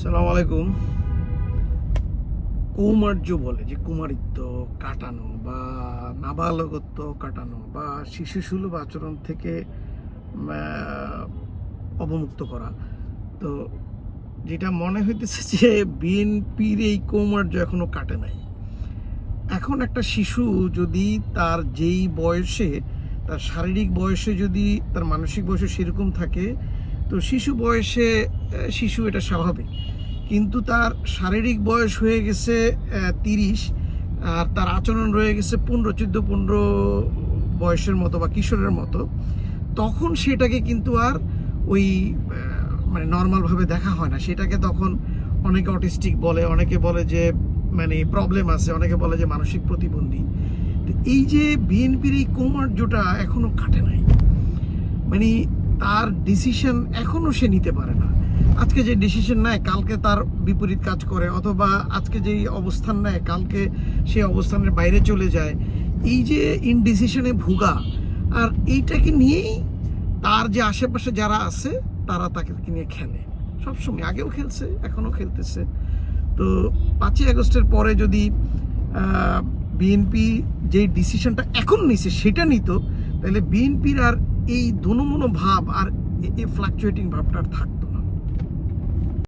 সালাম আলাইকুম। কৌমার্য বলে যে কুমারিত্ব কাটানো বা নাবালকত্ব কাটানো বা শিশু সুলভ আচরণ থেকে অবমুক্ত করা। তো যেটা মনে হইতেছে যে বিএনপির এই কৌমার্য এখনও কাটে নাই। এখন একটা শিশু যদি তার যেই বয়সে, তার শারীরিক বয়সে যদি, তার মানসিক বয়সে সেরকম থাকে তো শিশু বয়সে শিশু এটা স্বাভাবিক। কিন্তু তার শারীরিক বয়স হয়ে গেছে তিরিশ, আর তার আচরণ রয়ে গেছে পনেরো, চোদ্দ, পনেরো বয়সের মতো বা কিশোরের মতো। তখন সেটাকে কিন্তু আর ওই মানে নর্মালভাবে দেখা হয় না। সেটাকে তখন অনেকে অটিস্টিক বলে, অনেকে বলে যে মানে প্রবলেম আছে, অনেকে বলে যে মানসিক প্রতিবন্ধী। তো এই যে বিএনপির এই কোমার জোটা এখনও কাটে নাই। মানে তার ডিসিশন এখনও সে নিতে পারে না। আজকে যে ডিসিশন নেয়, কালকে তার বিপরীত কাজ করে, অথবা আজকে যেই অবস্থান নেয়, কালকে সেই অবস্থানের বাইরে চলে যায়, এই যে ইনডিসিশনে ভুগা, আর এইটাকে নিয়েই তার যে আশেপাশে যারা আছে, তারা তাকে নিয়ে খেলে। সবসময় আগেও খেলছে, এখনও খেলতেছে। তো পাঁচই আগস্টের পরে যদি বিএনপি যে ডিসিশনটা এখন নিছে, সেটা নিত, তাহলে বিএনপির আর এই দনুমনো ভাব আর এই ফ্লাকচুয়েটিং ভাবটা থাকত